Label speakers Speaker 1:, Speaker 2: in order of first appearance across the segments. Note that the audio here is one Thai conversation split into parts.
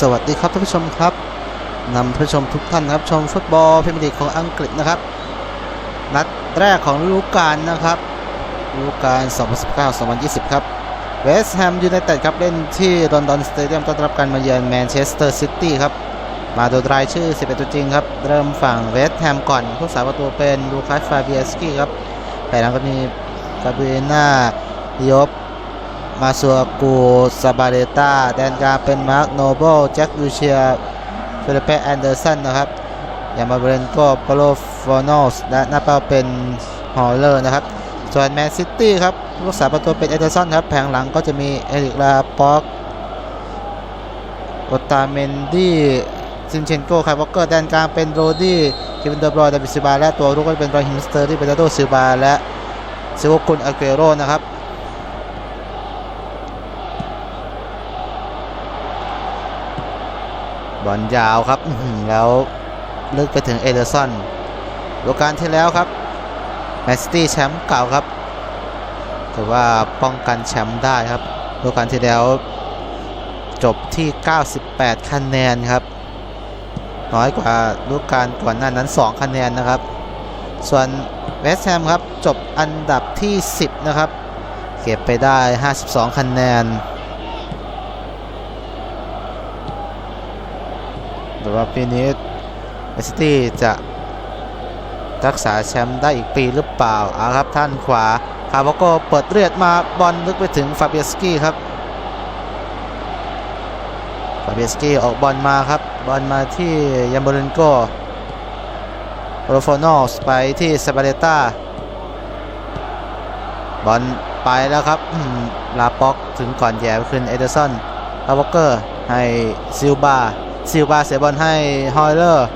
Speaker 1: สวัสดีครับท่านผู้ชมครับนำท่านผู้ชมทุกท่านนะครับชมฟุตบอลพรีเมียร์ลีกของอังกฤษนะครับ นัดแรกของฤดูกาลนะครับฤดูกาล 2019-2020 ครับเวสต์แฮมยูไนเต็ดครับเล่นที่ลอนดอนสเตเดียมต้อนรับการมาเยือนแมนเชสเตอร์ซิตี้ครับมาดูรายชื่อ 11 ตัวจริงครับ เริ่มฝั่งเวสต์แฮมก่อนผู้สาประตูเป็นลูคัสฟาเบียสกี้ครับแต่หลังก็มีฟาเบียนาดิโอป มาซัวกูซาบาเดต้าแดนกลางเป็นมาร์คโนเบิลแจ็คลูเชียฟิลิปเปแอนเดอร์สันนะครับยามาเบรนโกโปโลฟอนอสและหน้าเป้าเป็นฮอลเลอร์นะครับส่วนแมนซิตี้ครับรักษาประตูเป็นเอเดอร์สันครับแผงหลังก็จะมีเอริกลาป็อกโอตาเมนดี้ซินเชนโกคาร์วอเกอร์แดนกลางเป็นโรดี้เควินเดอบรอยดาวิซิบาและตัวรุกก็เป็นรอยฮิมสเตอร์ที่เป็นโดซิบาและซิโวกุนอาเกโรนะครับ บอลยาวครับแล้วลึกไปถึงเอเดอร์สันฤดูกาลที่แล้วครับแมนซิตี้แชมป์เก่าครับถือว่าป้องกันแชมป์ได้ครับฤดูกาลที่แล้วจบที่ 98 คะแนนครับ น้อยกว่าฤดูกาลก่อนหน้านั้น 2 คะแนนนะครับ ส่วนเวสต์แฮมครับ จบอันดับที่ 10 นะครับ เก็บไปได้ 52 คะแนน หรือว่าปีนี้แมนซิตี้จะรักษาแชมป์ได้อีกปีหรือเปล่าเอาครับท่านขวาคาร์บโกเปิดเลือดมาบอลลึกไปถึงฟาเบียสกี้ครับฟาเบียสกี้ออกบอลมาครับ บอลมาที่ยัมโบเรนโกโรฟโนสไปที่ซาบาเลต้าบอลไปแล้วครับลาป็อกถึงก่อนแย่ไปคืนเอเดอร์สันคาร์บเกอร์ให้ซิลบา ซิลบาเสียบอลให้ฮอยเลอร์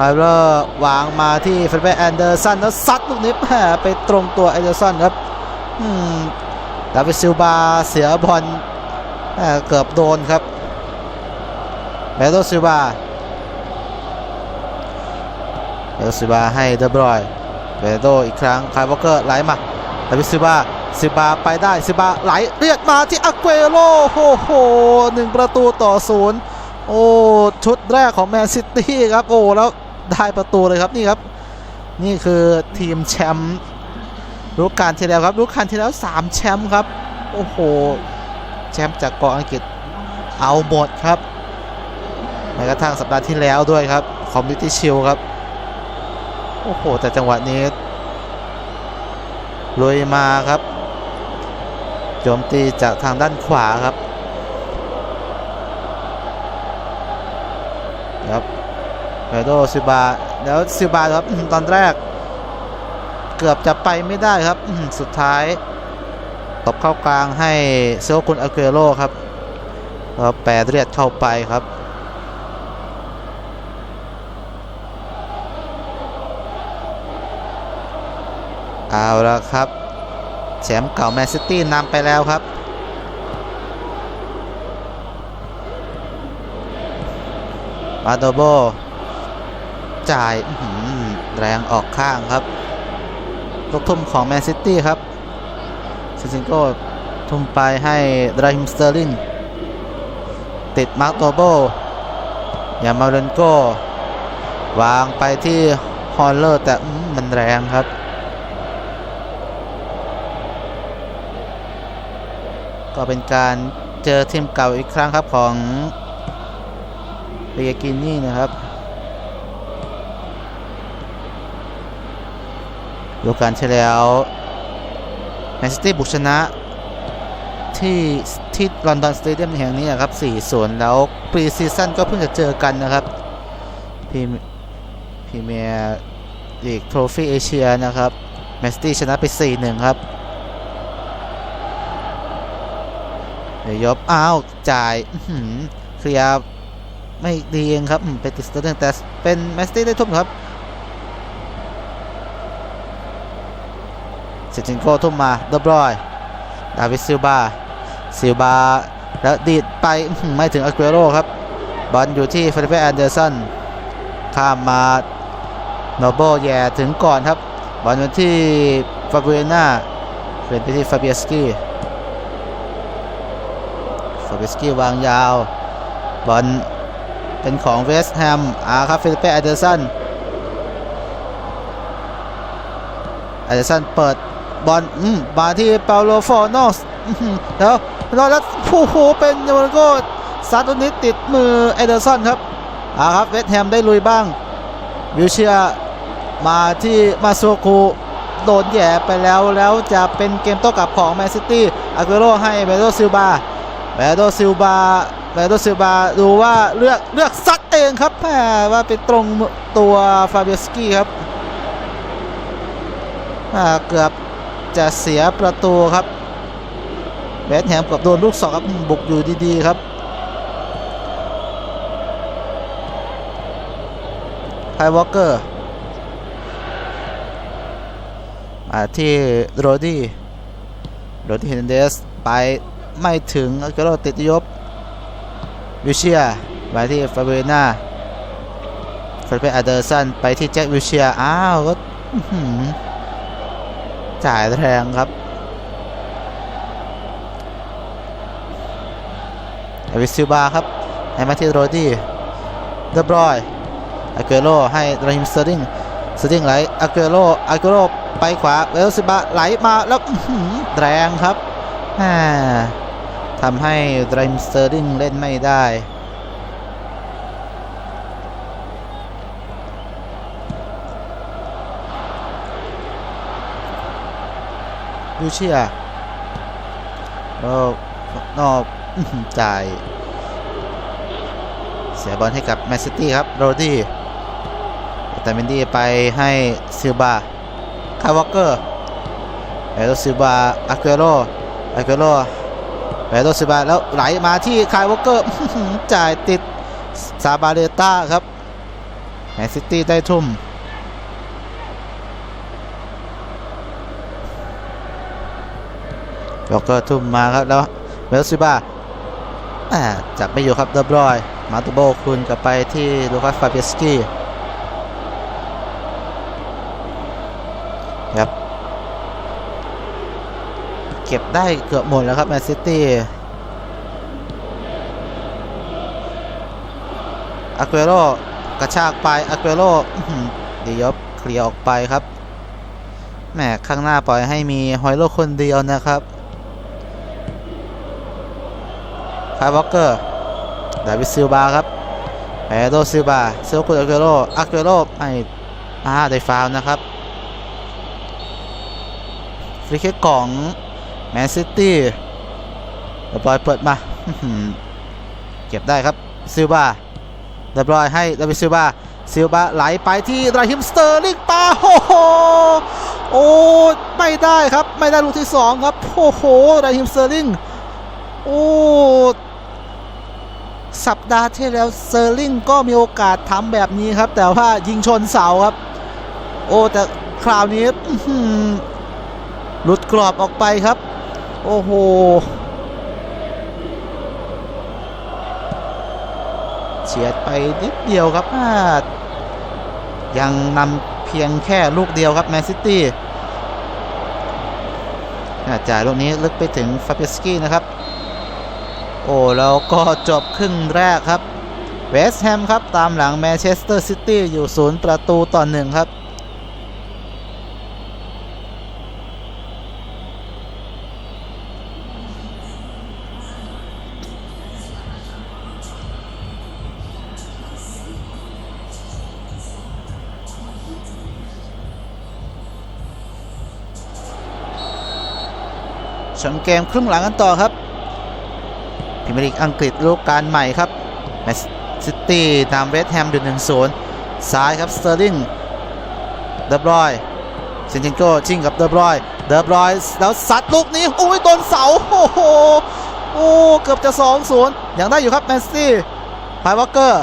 Speaker 1: ฮอยเลอร์วางมาที่เฟรเบแอนเดอร์สันแล้วซัดลูกนี้ไปตรงตัวแอนเดอร์สันครับดาวิดซิลบาเสียบอลเกือบโดนครับเบโดซิลบาเบโดซิลบาให้เดบรอยเบโดอีกครั้งคายวอเกอร์ไหลมาดาวิดซิลบาซิลบาไปได้ซิลบาไหลเรียกมาที่อาเกโรโอ้โหหนึ่งประตูต่อศูนย์ โอ้ชุดแรกของแมนซิตี้ครับโอ้แล้วได้ประตูเลยครับนี่ครับ นี่คือทีมแชมป์รู้การที่แล้วครับรู้การที่แล้ว 3 แชมป์ครับ โอ้โห แชมป์จากเกาะอังกฤษเอาหมดครับแม้กระทั่งสัปดาห์ที่แล้วด้วยครับคอมมิตี้ชิลครับ โอ้โห แต่จังหวะนี้ลุยมาครับโจมตีจากทางด้านขวาครับ ครับเปโดซิบาแล้วซิบาครับตอนแรก เกือบจะไปไม่ได้ครับสุดท้ายตบเข้ากลางให้เซลคุณอาเกโรครับแล้วแปรเรียดเข้าไปครับเอาละครับแชมป์เก่าแมนซิตี้นำไปแล้วครับ มาโดโบจ่ายแรงออกข้างครับลูกทุ่มของแมนซิตี้ครับซิซิงโก้ทุ่มไปให้ดราฮิมสเตอร์ลิงติดมาร์คโดโบยามาเรนโก้วางไปที่ฮอลเลอร์แต่มันแรงครับก็เป็นการเจอทีมเก่าอีกครั้งครับของ เรียกินนี่นะครับดูการเฉลียวแมนซิตี้บุกชนะที่ที่ลอนดอนสเตเดียมแห่งนี้นะครับ4-0 แล้วปรีซีซั่นก็เพิ่งจะเจอกันนะครับพีพรีเมียร์ลีกโทรฟี่เอเชียนะครับแมนซิตี้ชนะไป 4-1 ครับเดี๋ยวยบอ้าว จ่ายเคลียร์ ไม่ดีเองครับอืมไปติดสเตอร์ลิงแต่เป็นแมสตี้ได้ทุ่มครับเซจิงโกทุ่มมาเดบรอยดาวิดซิลบาซิลบาแล้วดีดไปไม่ถึงอาเกโรครับบอลอยู่ที่เฟรเฟแอนเดอร์สันข้ามมาโนโบแย่ถึงก่อนครับบอลอยู่ที่ฟาเบรีนาเปลี่ยนไปที่ฟาเบียสกี้ฟาเบียสกี้วางยาวบอล เป็นของเวสต์แฮมอาครับฟิลิปเป้อเดอร์สันอเดอร์สันเปิดบอลอืมมาที่เปาโลฟอร์นอสอื้อหือแล้วแล้วแล้วโอ้โหเป็นโยนโกซัดตรงนี้ติดมือเอเดอร์สันครับอาครับเวสต์แฮมได้ลุยบ้างวิลเชียมาที่มาโซคูโดนแย่ไปแล้วแล้วจะเป็นเกมโต้กลับของแมนซิตี้อากุโรให้เบโดซิลบาเบโดซิลบา เบโดซิลบาดูว่าเลือกเลือกซัดเองครับแหมว่าไปตรงตัวฟาเบียสกี้ครับเกือบจะเสียประตูครับเวสต์แฮมกับโดนลูกสองครับบุกอยู่ดีๆครับไฮวอลเกอร์มาที่โรดี้โรดี้เฮนเดสไปไม่ถึงอาเกโรติดยบ วิเชียมาที่ฟาเบนาฟาเบอาเดอร์สันไปที่แจ็ควิเชียอ้าวก็จ่ายแรงครับอวิซิบาครับให้มาที่โรดี้เดบรอยอาเกโรให้ราฮิมสเตอร์ดิงสเตอร์ดิงไหลอาเกโรอาเกโรไปขวาเวลซิบะไหลมาแล้วแรงครับอ่า ทำให้ไดรมสเตอร์ดิงเล่นไม่ได้ยูเชียแล้วนอกอื้อหือจ่าย เสียบอลให้กับแมนซิตี้ครับ โรดี้แต่เมนดี้ไปให้ซิลบาคาวอเกอร์เอโดซิบาอาเกโรอาเกโร เอโดซิบาแล้วไหลมาที่คายวอเกอร์จ่ายติดซาบาเลต้าครับแมนซิตี้ได้ทุ่มวอลเกอร์ทุ่มมาครับแล้วเวลซิบาจับไม่อยู่ครับเดบรอย มาตูโบคืนกลับไปที่ลูคัสฟาเบสกี้ ครับ เก็บได้เกือบหมดแล้วครับแมนซิตี้อาเกโรกระชากไปอาเกโรดียบเคลียร์ออกไปครับแหมข้างหน้าปล่อยให้มีฮอยโลคนเดียวนะครับคายวอลเกอร์ดาวิดซิลบาครับเอโดซิลบาเซลคุอาเกโรอาเกโรไม่อ่าได้ฟาวนะครับฟรีคิกของ แมนซิตี้เดบรอยเปิดมาเก็บได้ครับซิลบาเดบรอยให้ดาวิดซิลบาซิลบาไหลไปที่ไรฮิมสเตอร์ลิงปาโอ้โหโอ้ไม่ได้ครับไม่ได้ลูกที่สองครับโอ้โหไรฮิมสเตอร์ลิงโอ้สัปดาห์ที่แล้วเซอร์ลิงก็มีโอกาสทำแบบนี้ครับ แต่ว่ายิงชนเสาครับ โอ้แต่คราวนี้หลุดกรอบออกไปครับ โอ้โห เฉียดไปนิดเดียวครับยังนำเพียงแค่ลูกเดียวครับแมนซิตี้จ่ายลูกนี้ลึกไปถึงฟาเบสกี้นะครับ โอ้แล้วก็จบครึ่งแรกครับ เวสต์แฮมครับ ตามหลังแมนเชสเตอร์ซิตี้อยู่ศูนย์ประตูต่อหนึ่งครับ ชมเกมครึ่งหลังกันต่อครับพรีเมียร์ลีกอังกฤษฤดูกกาลใหม่ครับแมนซิตี้นำเวสต์แฮมอยู่หนึ่งศูนย์ซ้ายครับสเตอร์ลิงเดบรอยเซนตินโก้ชิงกับเดบรอยเดบรอยแล้วซัดลูกนี้โอ้ยโดนเสาโอ้โหโอ้เกือบจะ2องศูนย์ยังได้อยู่ครับแมนซิตี้ไฮวอลเกอร์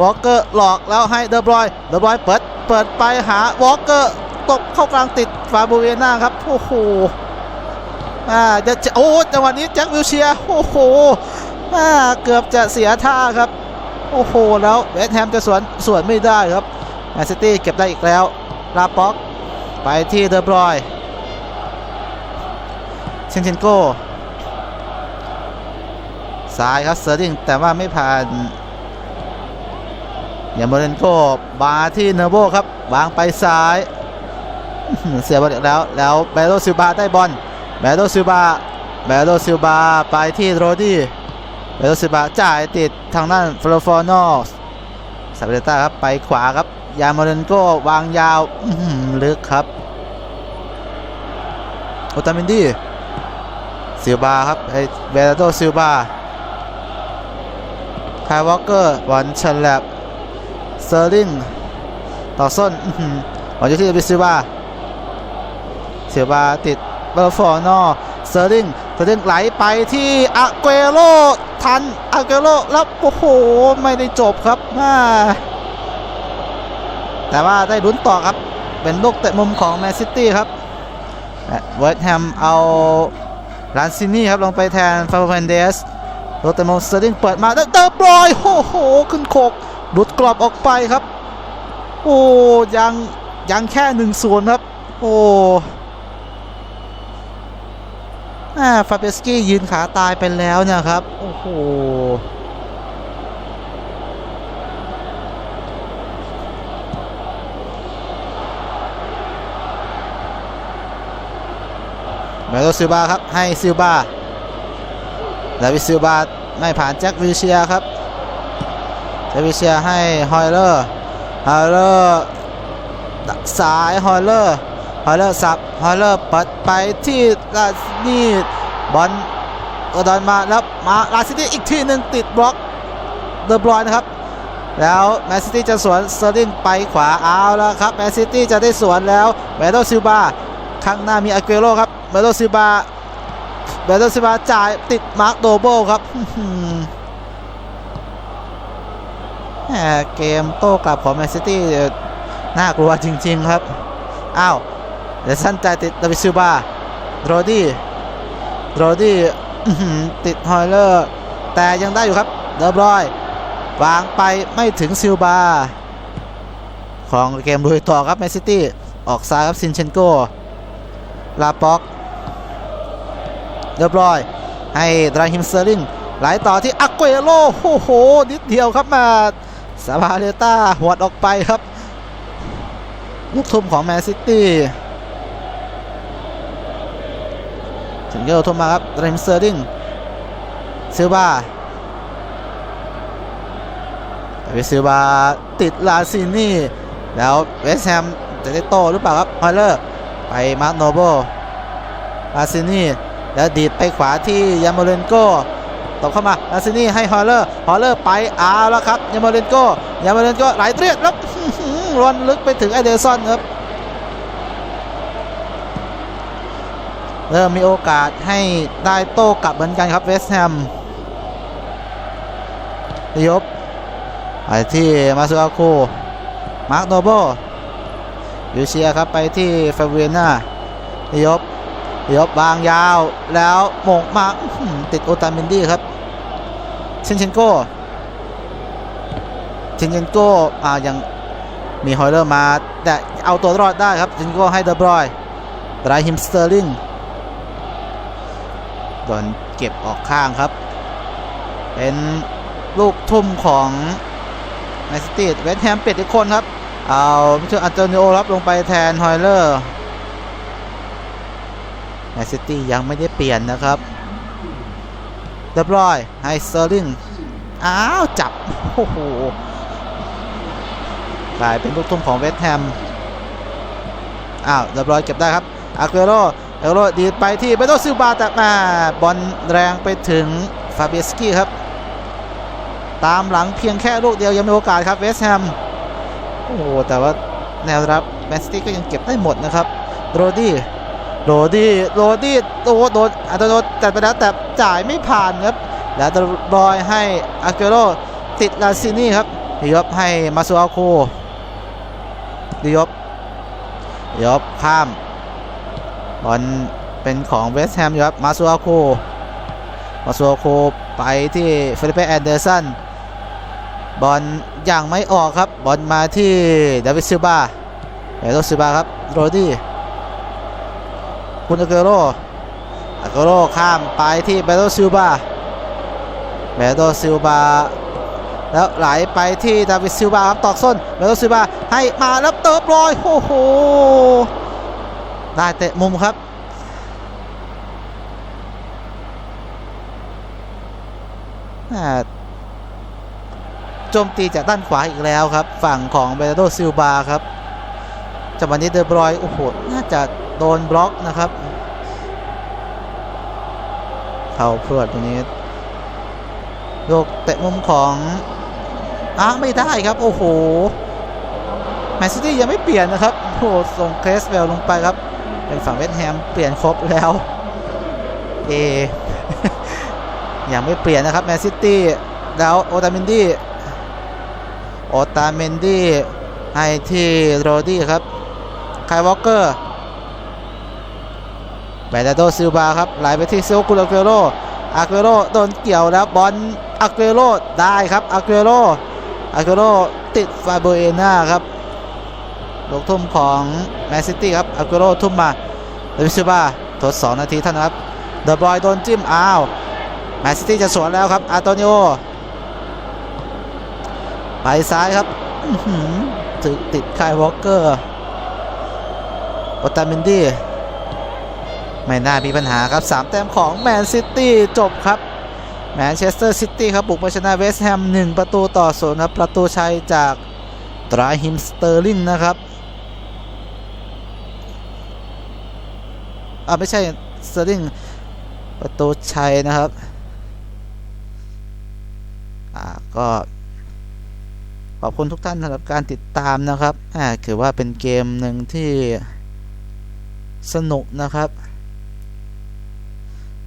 Speaker 1: วอลเกอร์หลอกแล้วให้เดบรอยเดบรอยเปิดเปิดไปหาวอลเกอร์ตกเข้ากลางติดฟาโบเวน่าครับโอ้โห จะจะโอ้จังหวะนี้แจ็ควิลเชียโอ้โหอ่าเกือบจะเสียท่าครับ โอ้โห แล้วเวสแฮมจะสวนสวนไม่ได้ครับแมนซิตี้เก็บได้อีกแล้วลาป็อก ไปที่เดอบรอยเชนเชนโก้ซ้ายครับเซอร์ดิงแต่ว่าไม่ผ่านยามเรนโกบาที่เนโบครับวางไปซ้าย เสียบอลแล้วแล้วแบโรซิบาได้บอล แบโรซิลบาแบโรซิลบาไปที่โรดี้แบโรซิลบาจ่ายติดทางด้านฟลอฟอนอสซาเบต้าครับไปขวาครับ ยาโมเรนโกวางยาวลึกครับโอตามินดี้ซิลบาครับไอเบรโดซิลบาคายวอลเกอร์บอลฉลับเซอร์ลิงต่อส้นหือบอลอยู่ที่เดวิดซิลบาซิลบาติด เบอร์ฟอร์นอเซอร์ลิงเซอร์ลิงไหลไปที่อาเกโรทันอาเกโรแล้วโอ้โหไม่ได้จบครับมาแต่ว่าได้ลุ้นต่อครับ เป็นลูกเตะมุมของแมนซิตี้ครับเวิร์ดแฮมเอาลานซินี่ครับลงไปแทนฟาเฟนเดสโรเตมอนสเตอร์ลิงเปิดมาแล้วเติมบอยโอ้โห ขึ้นโคกหลุดกรอบออกไปครับ โอ้ยังยังแค่หนึ่งส่วนครับ โอ้ ฟาเบสกี้ยืนขาตายไปแล้วนะครับ โอ้โหเมโลซิลบาครับ ให้ซิลบาดาวิซิลบาไม่ผ่านแจ็ควิเชียครับแจ็ควิเชียให้ฮอยเลอร์ฮอยเลอร์สายฮอยเลอร์ ฮอยเลอร์สับฮอยเลอร์เปิดไปที่ลาซินี่บอลกระดอนมาแล้วมาลาซินีอีกทีหนึ่งติดบล็อกเดอะบรอยนะครับ แล้วแมนซิตี้จะสวนเซอร์ลิงไปขวาเอาแล้วครับแมนซิตี้จะได้สวนแล้วเมโลซิลบาข้างหน้ามีอาเกโรครับเบโตซิบาเบโตซิบาจ่ายติดมาร์คโดโบครับเกมโต้กลับของแมนซิตี้น่ากลัวจริง ๆ ครับ อ้าว เดี๋ยวสั้นจ่ายติดดาวิซิลบาโรดี้โรดี้ติดฮอยเลอร์ แต่ยังได้อยู่ครับเดอบรอยวางไปไม่ถึงซิลบาของเกมลุยต่อครับแมนซิตี้ออกซ้ายครับซินเชนโกลาป็อกเรียบร้อย ให้ดราฮิมเซอร์ลิงไหลต่อที่อักเกโลโอ้โห นิดเดียวครับมาซาบาเลต้าหวดออกไปครับ ลูกทุ่มของแมนซิตี้ ถึงเยอะทุ่มมาครับดรมเซอร์ลิงซิลบาเวซิลบาติดลาซินี่ แล้วเวสแฮมจะได้โตหรือเปล่าครับฮอยเลอร์ไปมาร์โนโบลาซินี่ แล้วดีดไปขวาที่ยาโมเลนโกตบเข้ามาลาซินี่ให้ฮอลเลอร์ฮอลเลอร์ไปเอาแล้วครับยาโมเลนโกยาโมเลนโกไหลเรียดแล้วรอนลึกไปถึงไอเดอร์ซอนครับ เริ่มมีโอกาสให้ได้โต้กลับเหมือนกันครับเวสต์แฮมยบไปที่มาซูอาโคมาร์คโนโบยูเชียครับไปที่ฟาเวียนายบยบวางยาวแล้วหมงมาติดโอตามินดี้ครับเชนเชนโกเชนเชนโกอ่ายังมีฮอยเลอร์มาแต่เอาตัวรอดได้ครับเชนโกให้เดบรอยดรฮิมสเตอร์ลิง โดนเก็บออกข้างครับ เป็นลูกทุ่มของแมนซิตี้เวสต์แฮมเปลี่ยนอีกคนครับ เอามิเชลอันโตนิโอรับลงไปแทนฮอยเลอร์แมนซิตี้ยังไม่ได้เปลี่ยนนะครับเรียบร้อยให้เตอร์ลิงอ้าว จับ โอ้โหกลายเป็นลูกทุ่มของเวสต์แฮมอ้าวเรียบร้อยเก็บได้ครับอาเกโรอ เกโรดีดไปที่เบโตซิลบาแต่มาบอลแรงไปถึงฟาเบสกี้ครับ ตามหลังเพียงแค่ลูกเดียวยังมีโอกาสครับเวสแฮมโอ้โหแต่ว่าแนวรับแมนซิตี้ก็ยังเก็บได้หมดนะครับโรดี้โรดี้โรดี้โดนโดนอาจจะโดนจัดไปแล้วแต่จ่ายไม่ผ่านครับ แล้วจะบอยให้อาเกโรติดลาซินี่ครับดิยบให้มาซูอาโคดิยบดิยบข้าม บอลเป็นของเวสต์แฮมอยู่ครับมาซูอาโคมาซูอาโคไปที่เฟลิเปแอนเดอร์สันบอลอยังไม่ออกครับบอลมาที่เดวิดซิลบาเดวิดซิลบาครับโรดี้คุณอาเกโรอาเกโรข้ามไปที่เบโตซิลบาเบโดซิลบาแล้วไหลไปที่ดาวิดซิลบาครับตอกส้นเบโดซิลบาให้มาแล้วเติบลอยโอ้โห ได้เตะมุมครับ โจมตีจากด้านขวาอีกแล้วครับ ฝั่งของเบรโดซิลบาครับจังหวะนี้เดบรอยโอ้โหน่าจะโดนบล็อกนะครับเข้าเพื่อตรงนี้โยกเตะมุมของอ้าไม่ได้ครับ โอ้โหแมนซิตี้ยังไม่เปลี่ยนนะครับโอ้ส่งเคสเวลลงไปครับ เป็นฝั่งเวสแฮมเปลี่ยนครบแล้วเอยังไม่เปลี่ยนนะครับแมนซิตี้แล้วโอตาเมนดี้โอตาเมนดี้ให้ที่โรดี้ครับคายวอลเกอร์แบรโดซิลบาครับไหลไปที่ซิลกุลอาเกโรอาเกโรโดนเกี่ยวแล้วบอลอาเกโรได้ครับอาเกโรอาเกโรติดฟาโบเอน่าครับ ลูกทุ่มของแมนซิตี้ครับอาเกโรทุ่มมาเดวิดซิลบาทด2นาทีท่านครับเดอะบอยโดนจิ้มอ้าวแมนซิตี้จะสวนแล้วครับอาโตนิโอไปซ้ายครับถึงติดคายวอลเกอร์โอตาเมนดี้ไม่น่ามีปัญหาครับ 3 แต้มของแมนซิตี้จบครับแมนเชสเตอร์ซิตี้ครับ บุกมาชนะเวสต์แฮม 1 ประตูต่อศูนย์ครับ ประตูชัยจากตราฮิมสเตอร์ลิงนะครับ อ่าไม่ใช่สเตอร์ลิงประตูชัยนะครับอ่าก็ขอบคุณทุกท่านสำหรับการติดตามนะครับอ่าคือว่าเป็นเกมหนึ่งที่สนุกนะครับ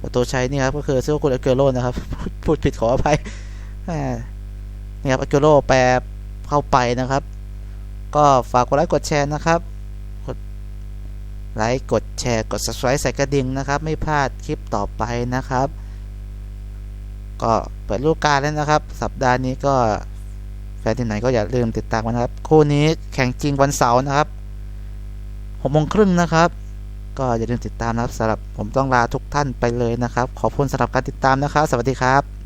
Speaker 1: ประตูชัยนี่ครับก็คือซิโอกุลอาเกโรนะครับ พูดผิดขออภัยอ่านี่ครับอาเกโรแปลเข้าไปนะครับ ก็ฝากกดไลค์กดแชร์นะครับ ไลค์กดแชร์กด subscribe ใส่กระดิ่งนะครับ ไม่พลาดคลิปต่อไปนะครับ ก็เปิดรูปการแล้วนะครับ สัปดาห์นี้ก็แฟนทีมไหนก็อย่าลืมติดตามกันนะครับ คู่นี้แข่งจริงวันเสาร์นะครับหกโมงครึ่งนะครับ ก็อย่าลืมติดตามนะครับสำหรับผมต้องลาทุกท่านไปเลยนะครับ ขอบคุณสำหรับการติดตามนะครับ สวัสดีครับ